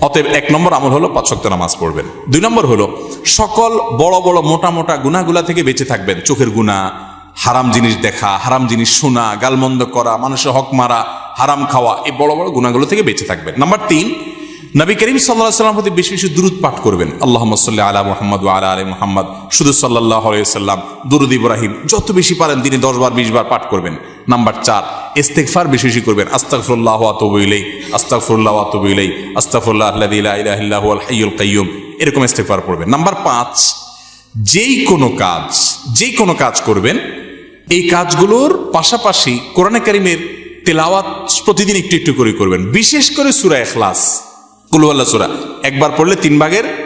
অতএব এক নম্বর আমল হলো পাঁচ ওয়াক্ত নামাজ পড়বেন। দুই নম্বর হলো সকল বড় বড় মোটা মোটা গুণাগুলা থেকে বেঁচে থাকবেন। চোখের গুণা হারাম জিনিস দেখা, হারাম জিনিস শোনা, গালমন্দ করা, মানুষের হক মারা, হারাম খাওয়া, এই বড় বড় গুণাগুলো থেকে বেঁচে থাকবেন। নাম্বার তিন, নবী করিম সাল্লাহ সাল্লাম প্রতি বেশি বেশি দূরত পাঠ করবেন। আল্লাহ সাল্লাহ আলা মোহাম্মদ আলা আলী মোহাম্মদ। শুধু সাল্লাহ সাল্লাম দুরুদ ইব্রাহিম, যত বেশি পারেন তিনি দশ বার, বিশ বার পাঠ করবেন। নাম্বার চার ইস্তেকফার বেশি বেশি করবেন। আস্তাগফিরুল্লাহ ওয়া আতুবু ইলাই আস্তাগফিরুল্লাহ ওয়া আতুবু ইলাই আস্তাগফিরুল্লাহ আল্লাযী লা ইলাহা ইল্লা হুয়াল হাইয়ুল কাইয়্যুম এরকম ইস্তেগফার পড়বেন। নাম্বার পাঁচ, যেই কোনো কাজ, যেই কোনো কাজ করবেন, এই কাজগুলোর পাশাপাশি কোরআনে কারিমের তেলাওয়াত প্রতিদিন একটু একটু করে করবেন। বিশেষ করে সূরা ইখলাস। কুলুয়াল্লাহ সূরা। একবার পড়লে তিন ভাগের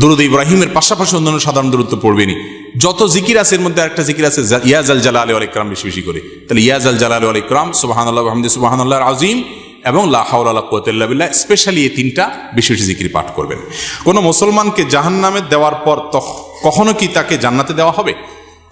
দুরুদ ইব্রাহিমের পাশাপাশি অন্যান্য সাধারণ দূরত্ব পড়বেনি যত জিকির আছে, এর মধ্যে একটা জিকির আছে ইয়াজ আল জালাল আল ইকরাম বেশি বেশি করে। তাহলে ইয়াজ আল জালাল আল ইকরাম সুবাহান আল্লাহ হামদি সুবাহান আল্লাহ আজিম এবং লা হাওলা কুওয়াতা বিল্লাহ, স্পেশালি এই তিনটা বেশি বেশি জিকির পাঠ করবেন। কোনো মুসলমানকে জাহান্নামে দেওয়ার পর কখনো কি তাকে জান্নাতে দেওয়া হবে?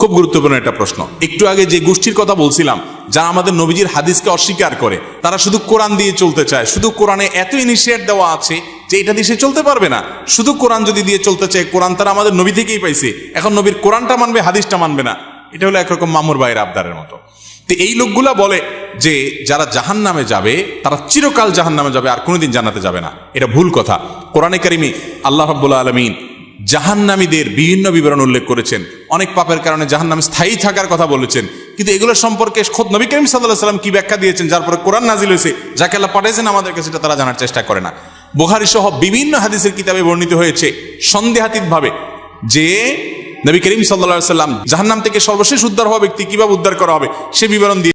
খুব গুরুত্বপূর্ণ একটা প্রশ্ন। একটু আগে যে গোষ্ঠীর কথা বলছিলাম যারা আমাদের নবীজির হাদিসকে অস্বীকার করে। তারা শুধু কোরআন দিয়ে চলতে চায়। শুধু কোরআনে এত ইনিশিয়েট দেওয়া আছে যে এটা দিয়ে সে চলতে পারবে না। শুধু কোরআন যদি দিয়ে চলতে চায়, কোরআন তারা আমাদের নবী থেকেই পাইছে। এখন নবীর কোরআনটা মানবে, হাদিসটা মানবে না। এটা হলো একরকম মামুর বাইরের আবদারের মতো। তো এই লোকগুলা বলে যে, যারা জাহান নামে যাবে, তারা চিরকাল জাহান নামে যাবে আর কোনোদিন জানাতে যাবে না। এটা ভুল কথা। কোরআনে কারিমি আল্লাহ রাব্বুল আলমিন জাহান্নামীদের বিভিন্ন বিবরণ উল্লেখ করেছেন। অনেক পাপের কারণে জাহান্নামে স্থায়ী থাকার কথা বলেছেন। কিন্তু এগুলো সম্পর্কে খোদ নবী করিম সাল্লাহ সাল্লাম কি ব্যাখ্যা দিয়েছেন, যার পরে কোরআন নাজিল হয়েছে, যাকে আল্লাহ পাঠিয়েছেন আমাদেরকে সেটা তারা জানার চেষ্টা করে না। বুখারি সহ বিভিন্ন হাদিসের কিতাবে বর্ণিত হয়েছে সন্দেহাতীত ভাবে যে নবী করিম সাল্লাহ সাল্লাম জাহান্নাম থেকে সর্বশেষ উদ্ধার হওয়া ব্যক্তি কীভাবে উদ্ধার করা হবে, সে বিবরণ দিয়ে